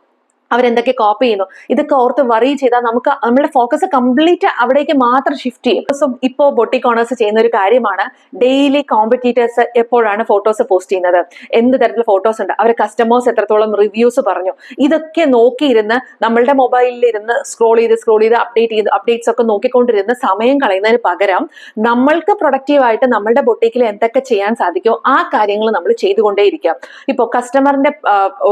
അവരെന്തൊക്കെ കോപ്പി ചെയ്യുന്നു. ഇതൊക്കെ ഓർത്ത് വറി ചെയ്താൽ നമുക്ക് നമ്മുടെ ഫോക്കസ് കംപ്ലീറ്റ് അവിടേക്ക് മാത്രം ഷിഫ്റ്റ് ചെയ്യും. സോ ഇപ്പോൾ ബൊട്ടിക് ഓണേഴ്സ് ചെയ്യുന്ന ഒരു കാര്യമാണ്. ഡെയിലി കോമ്പറ്റീറ്റേഴ്സ് എപ്പോഴാണ് ഫോട്ടോസ് പോസ്റ്റ് ചെയ്യുന്നത്? എന്ത് തരത്തിലുള്ള ഫോട്ടോസ് ഉണ്ട്? അവരെ കസ്റ്റമേഴ്സ് എത്രത്തോളം റിവ്യൂസ് പറഞ്ഞു? ഇതൊക്കെ നോക്കിയിരുന്ന് നമ്മളുടെ മൊബൈലിൽ ഇരുന്ന് സ്ക്രോൾ ചെയ്ത് സ്ക്രോൾ ചെയ്ത് അപ്ഡേറ്റ് ചെയ്ത് അപ്ഡേറ്റ്സ് ഒക്കെ നോക്കിക്കൊണ്ടിരുന്ന് സമയം കളയുന്നതിന് പകരം നമ്മൾക്ക് പ്രൊഡക്റ്റീവായിട്ട് നമ്മളുടെ ബൊട്ടിക്കിൽ എന്തൊക്കെ ചെയ്യാൻ സാധിക്കുമോ ആ കാര്യങ്ങൾ നമ്മൾ ചെയ്തുകൊണ്ടേയിരിക്കാം. ഇപ്പോൾ കസ്റ്റമറിന്റെ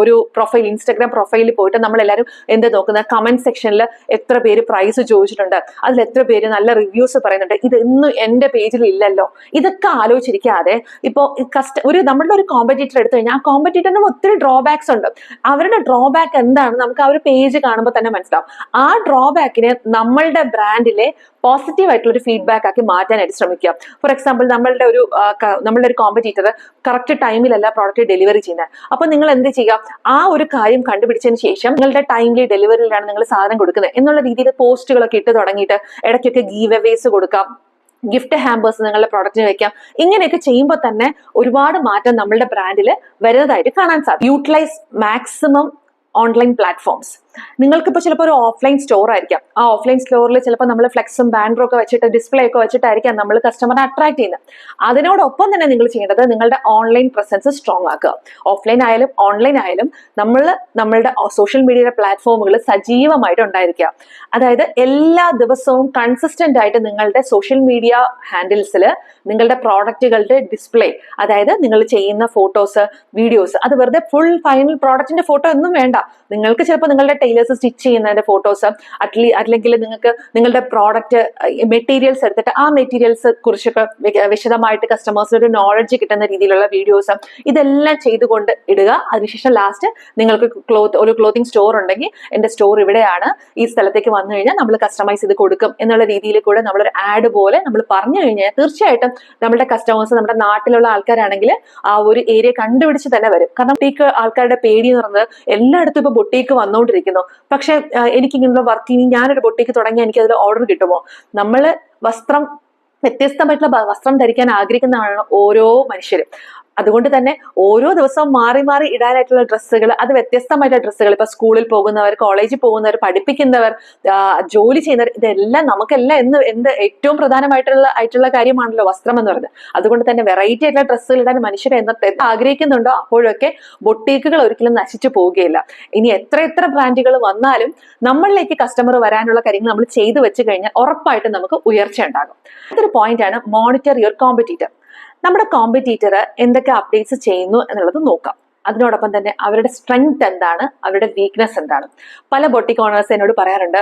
ഒരു പ്രൊഫൈൽ ഇൻസ്റ്റാഗ്രാം പ്രൊഫൈലിൽ പോയിട്ട് നമ്മൾ എല്ലാവരും എന്ത് നോക്കുന്നത് കമന്റ് സെക്ഷനിൽ എത്ര പേര് പ്രൈസ് ചോദിച്ചിട്ടുണ്ട്. അതിൽ എത്ര പേര് നല്ല റിവ്യൂസ് പറയുന്നുണ്ട്. ഇത് ഇന്നും എന്റെ പേജിൽ ഇല്ലല്ലോ. ഇതൊക്കെ ആലോചിച്ചിരിക്കാതെ ഇപ്പോൾ കസ്റ്റ ഒരു നമ്മളുടെ ഒരു കോമ്പറ്റീറ്റർ എടുത്തു കഴിഞ്ഞാൽ ആ കോമ്പറ്റീറ്ററിന് ഒത്തിരി ഡ്രോബാക്സ് ഉണ്ട്. അവരുടെ ഡ്രോബാക്ക് എന്താണ്? നമുക്ക് ആ ഒരു പേജ് കാണുമ്പോൾ തന്നെ മനസ്സിലാവും. ആ ഡ്രോബാക്കിനെ നമ്മളുടെ ബ്രാൻഡിലെ പോസിറ്റീവ് ആയിട്ടുള്ള ഒരു ഫീഡ്ബാക്ക് ആക്കി മാറ്റാനായിട്ട് ശ്രമിക്കുക. ഫോർ എക്സാമ്പിൾ നമ്മളുടെ ഒരു നമ്മളുടെ ഒരു കോമ്പറ്റീറ്റർ കറക്റ്റ് ടൈമിലല്ല പ്രോഡക്റ്റ് ഡെലിവറി ചെയ്യുന്നത്. അപ്പൊ നിങ്ങൾ എന്ത് ചെയ്യുക? ആ ഒരു കാര്യം കണ്ടുപിടിച്ചതിന് ശേഷം നിങ്ങളുടെ ടൈംലി ഡെലിവറിയിലാണ് നിങ്ങൾ സാധനം കൊടുക്കുന്നത്. എന്നുള്ള രീതിയിൽ പോസ്റ്റുകളൊക്കെ ഇട്ട് തുടങ്ങിയിട്ട് ഇടയ്ക്കൊക്കെ ഗീവ് അവേസ് കൊടുക്കാം. ഗിഫ്റ്റ് ഹാമ്പേഴ്സ് നിങ്ങളുടെ പ്രോഡക്റ്റിന് വെക്കാം. ഇങ്ങനെയൊക്കെ ചെയ്യുമ്പോൾ തന്നെ ഒരുപാട് മാറ്റം നമ്മളുടെ ബ്രാൻഡിൽ വരുന്നതായിട്ട് കാണാൻ സാധിക്കും. യൂട്ടിലൈസ് മാക്സിമം ഓൺലൈൻ പ്ലാറ്റ്ഫോംസ് നിങ്ങൾക്ക് ഇപ്പോൾ ചിലപ്പോൾ ഒരു ഓഫ്ലൈൻ സ്റ്റോർ ആയിരിക്കാം. ആ ഓഫ്ലൈൻ സ്റ്റോറിൽ ചിലപ്പോൾ നമ്മൾ ഫ്ലെക്സും ബാനറും ഒക്കെ വെച്ചിട്ട് ഡിസ്പ്ലേ ഒക്കെ വെച്ചിട്ടായിരിക്കാം നമ്മൾ കസ്റ്റമറെ അട്രാക്ട് ചെയ്യുന്നത്. അതിനോടൊപ്പം തന്നെ നിങ്ങൾ ചെയ്യേണ്ടത് നിങ്ങളുടെ ഓൺലൈൻ പ്രസൻസ് സ്ട്രോങ് ആക്കുക. ഓഫ്ലൈൻ ആയാലും ഓൺലൈൻ ആയാലും നമ്മൾ നമ്മളുടെ സോഷ്യൽ മീഡിയയുടെ പ്ലാറ്റ്ഫോമുകൾ സജീവമായിട്ട് ഉണ്ടായിരിക്കുക. അതായത് എല്ലാ ദിവസവും കൺസിസ്റ്റന്റ് ആയിട്ട് നിങ്ങളുടെ സോഷ്യൽ മീഡിയ ഹാൻഡിൽസിൽ നിങ്ങളുടെ പ്രോഡക്റ്റുകളുടെ ഡിസ്പ്ലേ അതായത് നിങ്ങൾ ചെയ്യുന്ന ഫോട്ടോസ് വീഡിയോസ് അത് വെറുതെ ഫുൾ ഫൈനൽ പ്രോഡക്റ്റിന്റെ ഫോട്ടോ ഒന്നും വേണ്ട. നിങ്ങൾക്ക് ചിലപ്പോൾ നിങ്ങളുടെ ടൈലേഴ്സ് സ്റ്റിച്ച് ചെയ്യുന്നതിന്റെ ഫോട്ടോസ് അറ്റ്ലീ അല്ലെങ്കിൽ നിങ്ങൾക്ക് നിങ്ങളുടെ പ്രോഡക്റ്റ് മെറ്റീരിയൽസ് എടുത്തിട്ട് ആ മെറ്റീരിയൽസ് കുറിച്ചൊക്കെ വിശദമായിട്ട് കസ്റ്റമേഴ്സിന് ഒരു നോളജ് കിട്ടുന്ന രീതിയിലുള്ള വീഡിയോസ് ഇതെല്ലാം ചെയ്തുകൊണ്ട് ഇടുക. അതിനുശേഷം ലാസ്റ്റ് നിങ്ങൾക്ക് ക്ലോത്ത് ഒരു ക്ലോത്തിങ് സ്റ്റോർ ഉണ്ടെങ്കിൽ എന്റെ സ്റ്റോർ ഇവിടെയാണ്. ഈ സ്ഥലത്തേക്ക് വന്നു കഴിഞ്ഞാൽ നമ്മൾ കസ്റ്റമൈസ് ചെയ്ത് കൊടുക്കും എന്നുള്ള രീതിയിൽ കൂടെ നമ്മളൊരു ആഡ് പോലെ നമ്മൾ പറഞ്ഞു കഴിഞ്ഞാൽ തീർച്ചയായിട്ടും നമ്മുടെ കസ്റ്റമേഴ്സ് നമ്മുടെ നാട്ടിലുള്ള ആൾക്കാരാണെങ്കിൽ ആ ഒരു ഏരിയ കണ്ടുപിടിച്ച് തന്നെ വരും. കാരണം ബൊട്ടീക്ക് ആൾക്കാരുടെ പേടി എന്ന് പറയുന്നത് എല്ലായിടത്തും ഇപ്പൊ ബൊട്ടീക്ക് വന്നുകൊണ്ടിരിക്കുന്നു പക്ഷെ എനിക്ക് ഇങ്ങനെയുള്ള വർക്ക് ഇനി ഞാനൊരു ബൊട്ടിക്ക് തുടങ്ങി എനിക്ക് അതിൽ ഓർഡർ കിട്ടുമോ? നമ്മൾ വസ്ത്രം വ്യത്യസ്തമായിട്ടുള്ള വസ്ത്രം ധരിക്കാൻ ആഗ്രഹിക്കുന്നതാണ് ഓരോ മനുഷ്യരും. അതുകൊണ്ട് തന്നെ ഓരോ ദിവസവും മാറി മാറി ഇടാനായിട്ടുള്ള ഡ്രസ്സുകൾ അത് വ്യത്യസ്തമായിട്ടുള്ള ഡ്രസ്സുകൾ. ഇപ്പൊ സ്കൂളിൽ പോകുന്നവർ കോളേജിൽ പോകുന്നവർ പഠിപ്പിക്കുന്നവർ ജോലി ചെയ്യുന്നവർ ഇതെല്ലാം നമുക്കെല്ലാം എന്ന് എന്ത് ഏറ്റവും പ്രധാനമായിട്ടുള്ള ആയിട്ടുള്ള കാര്യമാണല്ലോ വസ്ത്രം എന്ന് പറയുന്നത്. അതുകൊണ്ട് തന്നെ വെറൈറ്റി ആയിട്ടുള്ള ഡ്രസ്സുകൾ ഇടാൻ മനുഷ്യർ എന്നത്തെ ആഗ്രഹിക്കുന്നുണ്ടോ? അപ്പോഴൊക്കെ ബൊട്ടീക്കുകൾ ഒരിക്കലും നശിച്ചു പോവുകയില്ല ഇനി എത്ര എത്ര ബ്രാൻഡുകൾ വന്നാലും നമ്മളിലേക്ക് കസ്റ്റമർ വരാനുള്ള കാര്യങ്ങൾ നമ്മൾ ചെയ്തു വെച്ച് കഴിഞ്ഞാൽ ഉറപ്പായിട്ടും നമുക്ക് ഉയർച്ച ഉണ്ടാകും. അടുത്തൊരു പോയിന്റ് ആണ്. മോണിറ്റർ യുവർ കോമ്പറ്റീറ്റർ നമ്മുടെ കോമ്പറ്റീറ്റർ എന്തൊക്കെ അപ്ഡേറ്റ്സ് ചെയ്യുന്നു എന്നുള്ളത് നോക്കാം. അതിനോടൊപ്പം തന്നെ അവരുടെ സ്ട്രെങ്ത് എന്താണ് അവരുടെ വീക്ക്നെസ് എന്താണ്. പല ബൊട്ടിക് ഓണേഴ്സ് എന്നോട് പറയാറുണ്ട്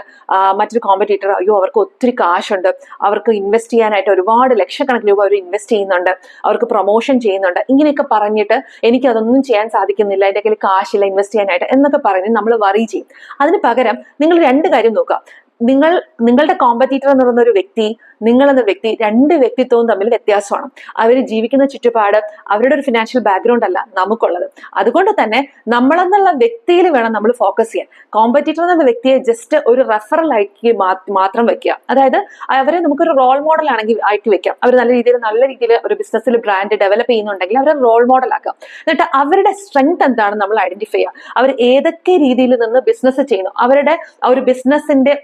മറ്റൊരു കോമ്പറ്റീറ്റർ അയ്യോ അവർക്ക് ഒത്തിരി കാശുണ്ട്. അവർക്ക് ഇൻവെസ്റ്റ് ചെയ്യാനായിട്ട് ഒരുപാട് ലക്ഷക്കണക്കിന് രൂപ അവർ ഇൻവെസ്റ്റ് ചെയ്യുന്നുണ്ട്. അവർക്ക് പ്രൊമോഷൻ ചെയ്യുന്നുണ്ട്. ഇങ്ങനെയൊക്കെ പറഞ്ഞിട്ട് എനിക്ക് അതൊന്നും ചെയ്യാൻ സാധിക്കുന്നില്ല എന്റെ കയ്യിൽ കാശില്ല ഇൻവെസ്റ്റ് ചെയ്യാനായിട്ട് എന്നൊക്കെ പറഞ്ഞ് നമ്മൾ വറി ചെയ്യും. അതിന് പകരം നിങ്ങൾ രണ്ട് കാര്യം നോക്കുക. നിങ്ങൾ നിങ്ങളുടെ കോമ്പറ്റീറ്റർ എന്ന് പറയുന്ന ഒരു വ്യക്തി നിങ്ങൾ എന്ന വ്യക്തി രണ്ട് വ്യക്തിത്വവും തമ്മിൽ വ്യത്യാസമാണ്. അവർ ജീവിക്കുന്ന ചുറ്റുപാട് അവരുടെ ഒരു ഫിനാൻഷ്യൽ ബാക്ക്ഗ്രൗണ്ട് അല്ല നമുക്കുള്ളത്. അതുകൊണ്ട് തന്നെ നമ്മളെന്നുള്ള വ്യക്തിയിൽ വേണം നമ്മൾ ഫോക്കസ് ചെയ്യാൻ. കോമ്പറ്റീറ്റർ എന്നുള്ള വ്യക്തിയെ ജസ്റ്റ് ഒരു റെഫറൽ ആയിട്ട് മാത്രം വെക്കുക. അതായത് അവരെ നമുക്കൊരു റോൾ മോഡൽ ആണെങ്കിൽ ആയിട്ട് വെക്കാം. അവർ നല്ല രീതിയിൽ നല്ല രീതിയിൽ ഒരു ബിസിനസ്സിൽ ബ്രാൻഡ് ഡെവലപ്പ് ചെയ്യുന്നുണ്ടെങ്കിൽ അവരെ റോൾ മോഡൽ ആക്കാം. എന്നിട്ട് അവരുടെ സ്ട്രെങ്ത് എന്താണ് നമ്മൾ ഐഡന്റിഫൈ ചെയ്യുക. അവർ ഏതൊക്കെ രീതിയിൽ നിന്ന് ബിസിനസ് ചെയ്യുന്നു. അവരുടെ ആ ഒരു ബിസിനസിന്റെ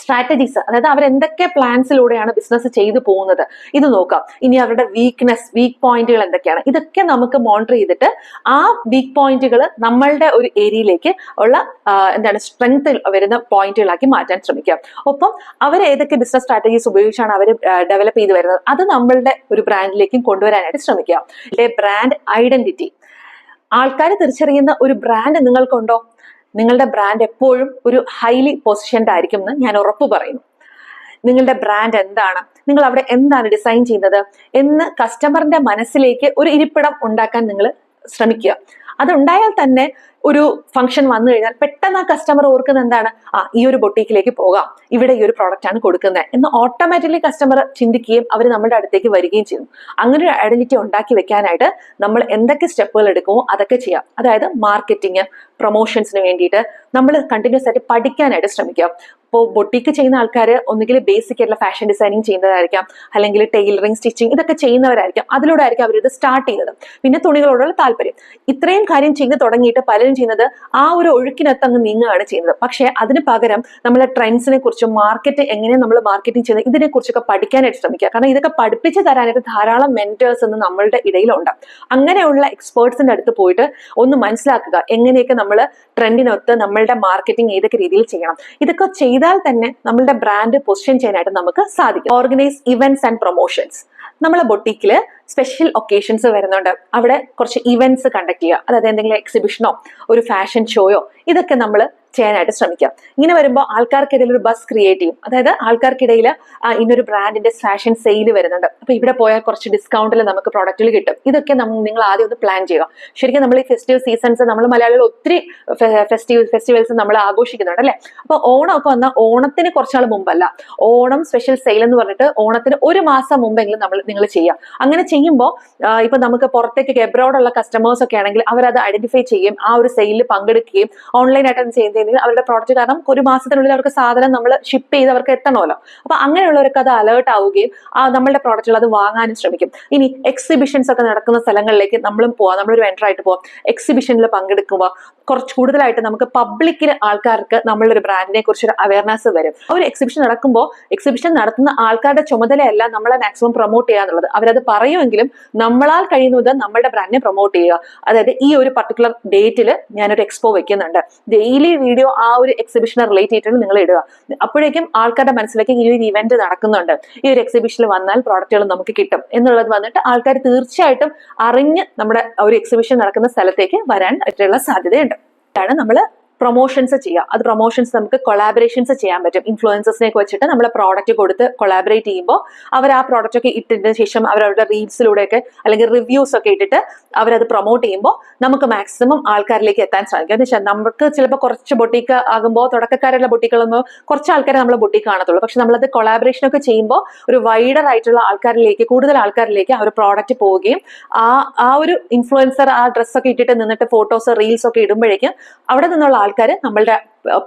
സ്ട്രാറ്റജീസ് അതായത് അവർ എന്തൊക്കെ പ്ലാൻസിലൂടെയാണ് ബിസിനസ് ചെയ്തു പോകുന്നത്. ഇത് നോക്കാം. ഇനി അവരുടെ വീക്ക്നെസ് വീക്ക് പോയിന്റുകൾ എന്തൊക്കെയാണ്? ഇതൊക്കെ നമുക്ക് മോണിറ്റർ ചെയ്തിട്ട് ആ വീക്ക് പോയിന്റുകൾ നമ്മളുടെ ഒരു ഏരിയയിലേക്ക് ഉള്ള എന്താണ് സ്ട്രെങ്ത് വരുന്ന പോയിന്റുകളാക്കി മാറ്റാൻ ശ്രമിക്കാം. ഒപ്പം അവർ ഏതൊക്കെ ബിസിനസ് സ്ട്രാറ്റജീസ് ഉപയോഗിച്ചാണ് അവർ ഡെവലപ്പ് ചെയ്ത് വരുന്നത്? അത് നമ്മളുടെ ഒരു ബ്രാൻഡിലേക്കും കൊണ്ടുവരാനായിട്ട് ശ്രമിക്കുക ബ്രാൻഡ് ഐഡന്റിറ്റി ആൾക്കാർ തിരിച്ചറിയുന്ന ഒരു ബ്രാൻഡ് നിങ്ങൾക്കുണ്ടോ? നിങ്ങളുടെ ബ്രാൻഡ് എപ്പോഴും ഒരു ഹൈലി പൊസിഷൻഡ് ആയിരിക്കും എന്ന് ഞാൻ ഉറപ്പ് പറയുന്നു. നിങ്ങളുടെ ബ്രാൻഡ് എന്താണ്? നിങ്ങൾ അവിടെ എന്താണ് ഡിസൈൻ ചെയ്യുന്നത്? എന്ന് കസ്റ്റമറിന്റെ മനസ്സിലേക്ക് ഒരു ഇരിപ്പിടം ഉണ്ടാക്കാൻ നിങ്ങൾ ശ്രമിക്കുക. അതുണ്ടായാൽ തന്നെ ഒരു ഫംഗ്ഷൻ വന്നു കഴിഞ്ഞാൽ പെട്ടെന്ന് ആ കസ്റ്റമർ ഓർക്കുന്ന എന്താണ്? ആ ഈ ഒരു ബൊട്ടീക്കിലേക്ക് പോകാം. ഇവിടെ ഈ ഒരു പ്രോഡക്റ്റ് ആണ് കൊടുക്കുന്നത്. എന്ന് ഓട്ടോമാറ്റിക്കലി കസ്റ്റമർ ചിന്തിക്കുകയും അവർ നമ്മുടെ അടുത്തേക്ക് വരികയും ചെയ്യും അങ്ങനെ ഒരു ഐഡന്റിറ്റി ഉണ്ടാക്കി വെക്കാനായിട്ട് നമ്മൾ എന്തൊക്കെ സ്റ്റെപ്പുകൾ എടുക്കുമോ അതൊക്കെ ചെയ്യാം. അതായത് മാർക്കറ്റിംഗ് പ്രൊമോഷൻസിന് വേണ്ടിയിട്ട് നമ്മൾ കണ്ടിന്യൂസ് ആയിട്ട് പഠിക്കാനായിട്ട് ശ്രമിക്കാം ഇപ്പോൾ ബൊട്ടിക്ക് ചെയ്യുന്ന ആൾക്കാർ ഒന്നുകിൽ ബേസിക് ആയിട്ടുള്ള ഫാഷൻ ഡിസൈനിങ് ചെയ്യുന്നതായിരിക്കാം. അല്ലെങ്കിൽ ടൈലറിങ് സ്റ്റിച്ചിങ് ഇതൊക്കെ ചെയ്യുന്നവരായിരിക്കാം. അതിലൂടെ ആയിരിക്കും അവരിത് സ്റ്റാർട്ട് ചെയ്തത്. പിന്നെ തുണികളോടുള്ള താല്പര്യം. ഇത്രയും കാര്യം ചെയ്ത് തുടങ്ങിയിട്ട് പലരും ചെയ്യുന്നത് ആ ഒരു ഒഴുക്കിനകത്ത് അങ്ങ് നീങ്ങുകയാണ് ചെയ്യുന്നത്. പക്ഷേ അതിന് പകരം നമ്മളെ ട്രെൻഡ്സിനെ കുറിച്ചും മാർക്കറ്റ് എങ്ങനെ നമ്മൾ മാർക്കറ്റിംഗ് ചെയ്യുന്നത് ഇതിനെ കുറിച്ചൊക്കെ പഠിക്കാനായിട്ട് ശ്രമിക്കുക. കാരണം ഇതൊക്കെ പഠിപ്പിച്ച് തരാനായിട്ട് ധാരാളം മെന്റേഴ്സ് എന്ന് നമ്മളുടെ ഇടയിലുണ്ട്. അങ്ങനെയുള്ള എക്സ്പേർട്സിന്റെ അടുത്ത് പോയിട്ട് ഒന്ന് മനസ്സിലാക്കുക എങ്ങനെയൊക്കെ നമ്മൾ ട്രെൻഡിനൊത്ത് നമ്മളുടെ മാർക്കറ്റിംഗ് ഏതൊക്കെ രീതിയിൽ ചെയ്യണം. ഇതൊക്കെ ചെയ്താൽ തന്നെ നമ്മളുടെ ബ്രാൻഡ് പൊസിഷൻ ചെയ്യാനായിട്ട് നമുക്ക് സാധിക്കും. ഓർഗനൈസ് ഇവന്റ്സ് ആൻഡ് പ്രൊമോഷൻസ് നമ്മളെ ബൊട്ടിക്കിൽ സ്പെഷ്യൽ ഒക്കേഷൻസ് വരുന്നുണ്ട്. അവിടെ കുറച്ച് ഇവന്റ്സ് കണ്ടക്ട് ചെയ്യുക. അതായത് എന്തെങ്കിലും എക്സിബിഷനോ ഒരു ഫാഷൻ ഷോയോ ഇതൊക്കെ നമ്മൾ ചെയ്യാനായിട്ട് ശ്രമിക്കാം. ഇങ്ങനെ വരുമ്പോൾ ആൾക്കാർക്കിടയിൽ ഒരു ബസ് ക്രിയേറ്റ് ചെയ്യും. അതായത് ആൾക്കാർക്കിടയിൽ ഇന്നൊരു ബ്രാൻഡിന്റെ ഫാഷൻ സെയിൽ വരുന്നുണ്ട്. അപ്പൊ ഇവിടെ പോയാൽ കുറച്ച് ഡിസ്കൗണ്ടിൽ നമുക്ക് പ്രോഡക്റ്റുകൾ കിട്ടും. ഇതൊക്കെ നിങ്ങൾ ആദ്യം ഒന്ന് പ്ലാൻ ചെയ്യുക. ശരിക്കും നമ്മൾ ഈ ഫെസ്റ്റിവൽ സീസൺസ് നമ്മൾ മലയാളികൾ ഒത്തിരി ഫെസ്റ്റിവൽ ഫെസ്റ്റിവൽസ് നമ്മൾ ആഘോഷിക്കുന്നുണ്ട് അല്ലേ? അപ്പൊ ഓണം ഒക്കെ വന്നാൽ ഓണത്തിന് കുറച്ചാൾ മുമ്പല്ല. ഓണം സ്പെഷ്യൽ സെയിൽ എന്ന് പറഞ്ഞിട്ട് ഓണത്തിന് ഒരു മാസം മുമ്പെങ്കിലും നമ്മൾ നിങ്ങൾ ചെയ്യുക അങ്ങനെ ചെയ്യുമ്പോൾ ഇപ്പൊ നമുക്ക് പുറത്തേക്ക് എബ്രോഡുള്ള കസ്റ്റമേഴ്സ് ഒക്കെ ആണെങ്കിൽ അവരത് ഐഡന്റിഫൈ ചെയ്യും ആ ഒരു സെയിലിൽ പങ്കെടുക്കുകയും ഓൺലൈനായിട്ട് അത് ചെയ്യുന്നതിൽ അവരുടെ പ്രോഡക്റ്റ് കാരണം ഒരു മാസത്തിനുള്ളിൽ അവർക്ക് സാധനം നമ്മൾ ഷിപ്പ് ചെയ്ത് അവർക്ക് എത്തണമല്ലോ. അപ്പൊ അങ്ങനെയുള്ളവർക്ക് അത് അലേർട്ട് ആവുകയും ആ നമ്മളുടെ പ്രോഡക്റ്റുകൾ അത് വാങ്ങാനും ശ്രമിക്കും. ഇനി എക്സിബിഷൻസ് ഒക്കെ നടക്കുന്ന സ്ഥലങ്ങളിലേക്ക് നമ്മളും പോവാം. നമ്മളൊരു വെൻഡർ ആയിട്ട് പോവാം. എക്സിബിഷനിൽ പങ്കെടുക്കുക കുറച്ച് കൂടുതലായിട്ട് നമുക്ക് പബ്ലിക്കിന് ആൾക്കാർക്ക് നമ്മളുടെ ഒരു ബ്രാൻഡിനെ കുറിച്ച് ഒരു അവയർനെസ് വരും ഒരു എക്സിബിഷൻ നടക്കുമ്പോൾ എക്സിബിഷൻ നടത്തുന്ന ആൾക്കാരുടെ ചുമതലയല്ല നമ്മളെ മാക്സിമം പ്രൊമോട്ട് ചെയ്യുക എന്നുള്ളത് അവരത് പറയുമെങ്കിലും നമ്മളാൽ കഴിയുന്നത് നമ്മളുടെ ബ്രാൻഡിനെ പ്രൊമോട്ട് ചെയ്യുക. അതായത് ഈ ഒരു പർട്ടിക്കുലർ ഡേറ്റിൽ ഞാനൊരു എക്സ്പോ വെക്കുന്നുണ്ട്. ഡെയിലി വീഡിയോ ആ ഒരു എക്സിബിഷനെ റിലേറ്റ് ചെയ്തിട്ട് നിങ്ങൾ ഇടുക. അപ്പോഴേക്കും ആൾക്കാരുടെ മനസ്സിലേക്ക് ഈ ഒരു ഇവന്റ് നടക്കുന്നുണ്ട്. ഈ ഒരു എക്സിബിഷനിൽ വന്നാൽ പ്രോഡക്റ്റുകൾ നമുക്ക് കിട്ടും എന്നുള്ളത് വന്നിട്ട് ആൾക്കാർ തീർച്ചയായിട്ടും അറിഞ്ഞ് നമ്മുടെ ഒരു എക്സിബിഷൻ നടക്കുന്ന സ്ഥലത്തേക്ക് വരാൻ പറ്റുള്ള സാധ്യതയുണ്ട്. ാണ് നമ്മൾ പ്രൊമോഷൻസ് ചെയ്യുക അത് പ്രൊമോഷൻസ് നമുക്ക് കൊളാബറേഷൻസ് ചെയ്യാൻ പറ്റും. ഇൻഫ്ലുവൻസസിനെ വെച്ചിട്ട് നമ്മൾ പ്രോഡക്റ്റ് കൊടുത്ത് കൊളാബറേറ്റ് ചെയ്യുമ്പോൾ അവർ ആ പ്രോഡക്റ്റ് ഒക്കെ ഇട്ടതിന് ശേഷം അവരവരുടെ റീൽസിലൂടെയൊക്കെ അല്ലെങ്കിൽ റിവ്യൂസ് ഒക്കെ ഇട്ടിട്ട് അവരത് പ്രൊമോട്ട് ചെയ്യുമ്പോൾ നമുക്ക് മാക്സിമം ആൾക്കാരിലേക്ക് എത്താൻ സാധിക്കും. എന്ന് വെച്ചാൽ നമുക്ക് ചിലപ്പോൾ കുറച്ച് ബൊട്ടിക്ക് ആകുമ്പോൾ തുടക്കക്കാരുള്ള ബൊട്ടിക്കളൊന്നും കുറച്ച് ആൾക്കാരെ നമ്മൾ ബൊട്ടിക്ക് കാണത്തുള്ളൂ. പക്ഷെ നമ്മളത് കൊളാബറേഷൻ ഒക്കെ ചെയ്യുമ്പോൾ ഒരു വൈഡർ ആയിട്ടുള്ള ആൾക്കാരിലേക്ക് കൂടുതൽ ആൾക്കാരിലേക്ക് ആ ഒരു പ്രോഡക്റ്റ് പോവുകയും ആ ആ ഒരു ഇൻഫ്ലുവൻസർ ആ ഡ്രസ്സൊക്കെ ഇട്ടിട്ട് നിന്നിട്ട് ഫോട്ടോസ് റീൽസ് ഒക്കെ ഇടുമ്പോഴേക്കും അവിടെ നിന്നുള്ള ആൾക്കാർ നമ്മളുടെ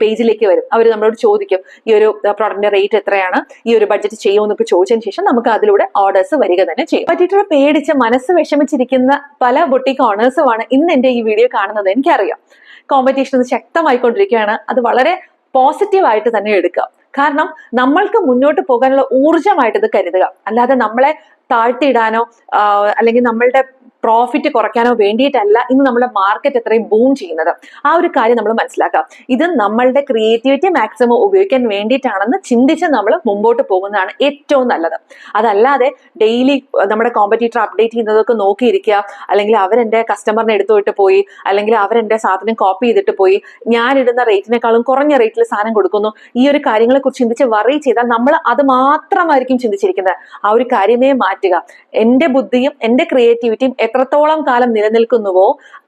പേജിലേക്ക് വരും. അവർ നമ്മളോട് ചോദിക്കും ഈ ഒരു പ്രോഡക്റ്റിന്റെ റേറ്റ് എത്രയാണ്? ഈ ഒരു ബഡ്ജറ്റ് ചെയ്യുമോ എന്നൊക്കെ ചോദിച്ചതിന് ശേഷം നമുക്ക് അതിലൂടെ ഓർഡേഴ്സ് വരിക തന്നെ ചെയ്യും. പറ്റിയിട്ടുള്ള പേടിച്ച് മനസ്സ് വിഷമിച്ചിരിക്കുന്ന പല ബൊട്ടിക് ഓണേഴ്സുമാണ് ഇന്ന് എന്റെ ഈ വീഡിയോ കാണുന്നത് എനിക്കറിയാം. കോമ്പറ്റീഷൻ ശക്തമായിക്കൊണ്ടിരിക്കുകയാണ്. അത് വളരെ പോസിറ്റീവായിട്ട് തന്നെ എടുക്കുക. കാരണം നമ്മൾക്ക് മുന്നോട്ട് പോകാനുള്ള ഊർജമായിട്ട് ഇത് കരുതുക. അല്ലാതെ നമ്മളെ താഴ്ത്തിയിടാനോ അല്ലെങ്കിൽ നമ്മളുടെ പ്രോഫിറ്റ് കുറയ്ക്കാനോ വേണ്ടിയിട്ടല്ല ഇന്ന് നമ്മുടെ മാർക്കറ്റ് എത്രയും ബൂം ചെയ്യുന്നത്. ആ ഒരു കാര്യം നമ്മൾ മനസ്സിലാക്കാം ഇത് നമ്മളുടെ ക്രിയേറ്റിവിറ്റി മാക്സിമം ഉപയോഗിക്കാൻ വേണ്ടിയിട്ടാണെന്ന് ചിന്തിച്ച് നമ്മൾ മുമ്പോട്ട് പോകുന്നതാണ് ഏറ്റവും നല്ലത്. അതല്ലാതെ ഡെയിലി നമ്മുടെ കോമ്പറ്റീറ്റർ അപ്ഡേറ്റ് ചെയ്യുന്നതൊക്കെ നോക്കിയിരിക്കുക. അല്ലെങ്കിൽ അവരെന്റെ കസ്റ്റമറിനെ എടുത്തുവിട്ട് പോയി. അല്ലെങ്കിൽ അവരെന്റെ സാധനം കോപ്പി ചെയ്തിട്ട് പോയി. ഞാൻ ഇടുന്ന റേറ്റിനേക്കാളും കുറഞ്ഞ റേറ്റിൽ സാധനം കൊടുക്കുന്നു. ഈ ഒരു കാര്യങ്ങളെ കുറിച്ച് ചിന്തിച്ച് വറി ചെയ്താൽ നമ്മൾ അത് മാത്രമായിരിക്കും ചിന്തിച്ചിരിക്കുന്നത്. ആ ഒരു കാര്യമേ മാറ്റുക. എന്റെ ബുദ്ധിയും എന്റെ ക്രിയേറ്റിവിറ്റിയും എത്രത്തോളം കാലം നിലനിൽക്കുന്നുവോ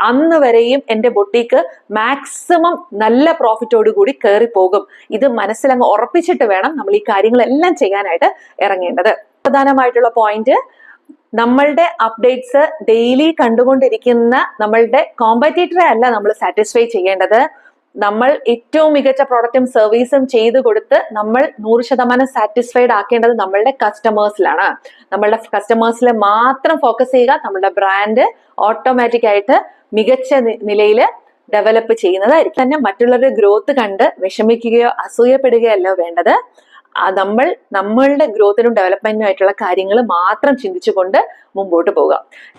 അന്ന് വരെയും എന്റെ ബൊട്ടീക്ക് മാക്സിമം നല്ല പ്രോഫിറ്റോട് കൂടി കയറി പോകും. ഇത് മനസ്സിലങ്ങ് ഉറപ്പിച്ചിട്ട് വേണം നമ്മൾ ഈ കാര്യങ്ങളെല്ലാം ചെയ്യാനായിട്ട് ഇറങ്ങേണ്ടത്. പ്രധാനമായിട്ടുള്ള പോയിന്റ് നമ്മളുടെ അപ്ഡേറ്റ്സ് ഡെയിലി കണ്ടുകൊണ്ടിരിക്കുന്ന നമ്മളുടെ കോമ്പറ്റീറ്ററെ അല്ല നമ്മൾ സാറ്റിസ്ഫൈ ചെയ്യേണ്ടത്. നമ്മൾ ഏറ്റവും മികച്ച പ്രോഡക്റ്റും സർവീസും ചെയ്തു കൊടുത്ത് നമ്മൾ നൂറ് ശതമാനം സാറ്റിസ്ഫൈഡ് ആക്കേണ്ടത് നമ്മളുടെ കസ്റ്റമേഴ്സിലാണ് നമ്മളുടെ കസ്റ്റമേഴ്സിൽ മാത്രം ഫോക്കസ് ചെയ്യുക നമ്മളുടെ ബ്രാൻഡ് ഓട്ടോമാറ്റിക് ആയിട്ട് മികച്ച നിലയിൽ ഡെവലപ്പ് ചെയ്യുന്നതായിരിക്കും. തന്നെ മറ്റുള്ളവരുടെ ഗ്രോത്ത് കണ്ട് വിഷമിക്കുകയോ അസൂയപ്പെടുകയോ അല്ല വേണ്ടത് നമ്മൾ നമ്മളുടെ ഗ്രോത്തിനും ഡെവലപ്മെന്റിനും ആയിട്ടുള്ള കാര്യങ്ങൾ മാത്രം ചിന്തിച്ചുകൊണ്ട് മുമ്പോട്ട് പോകുക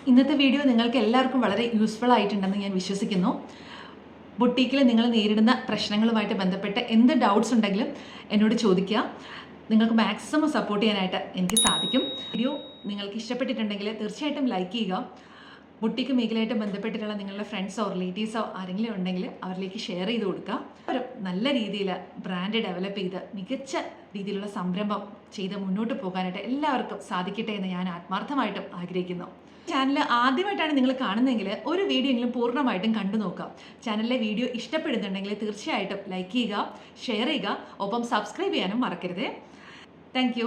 ഇന്നത്തെ വീഡിയോ നിങ്ങൾക്ക് എല്ലാവർക്കും വളരെ യൂസ്ഫുൾ ആയിട്ടുണ്ടെന്ന് ഞാൻ വിശ്വസിക്കുന്നു. ബുട്ടീക്കിൽ നിങ്ങൾ നേരിടുന്ന പ്രശ്നങ്ങളുമായിട്ട് ബന്ധപ്പെട്ട് എന്ത് ഡൗട്ട്സ് ഉണ്ടെങ്കിലും എന്നോട് ചോദിക്കുക. നിങ്ങൾക്ക് മാക്സിമം സപ്പോർട്ട് ചെയ്യാനായിട്ട് എനിക്ക് സാധിക്കും. വീഡിയോ നിങ്ങൾക്ക് ഇഷ്ടപ്പെട്ടിട്ടുണ്ടെങ്കിൽ തീർച്ചയായിട്ടും ലൈക്ക് ചെയ്യുക. ബുട്ടിക്ക് മേഖലയായിട്ട് ബന്ധപ്പെട്ടിട്ടുള്ള നിങ്ങളുടെ ഫ്രണ്ട്സോ റിലേറ്റീവ്സോ ആരെങ്കിലും ഉണ്ടെങ്കിൽ അവരിലേക്ക് ഷെയർ ചെയ്ത് കൊടുക്കുക. ഒരു നല്ല രീതിയിൽ ബ്രാൻഡ് ഡെവലപ്പ് ചെയ്ത് മികച്ച രീതിയിലുള്ള സംരംഭം ചെയ്ത് മുന്നോട്ട് പോകാനായിട്ട് എല്ലാവർക്കും സാധിക്കട്ടെ എന്ന് ഞാൻ ആത്മാർത്ഥമായിട്ടും ആഗ്രഹിക്കുന്നു. ചാനൽ ആദ്യമായിട്ടാണ് നിങ്ങൾ കാണുന്നതെങ്കിൽ ഒരു വീഡിയോ എങ്കിലും പൂർണമായിട്ടും കണ്ടു നോക്കുക. ചാനലിലെ വീഡിയോ ഇഷ്ടപ്പെടുന്നുണ്ടെങ്കിൽ തീർച്ചയായിട്ടും ലൈക്ക് ചെയ്യുക ഷെയർ ചെയ്യുക ഒപ്പം സബ്സ്ക്രൈബ് ചെയ്യാനും മറക്കരുത്. താങ്ക്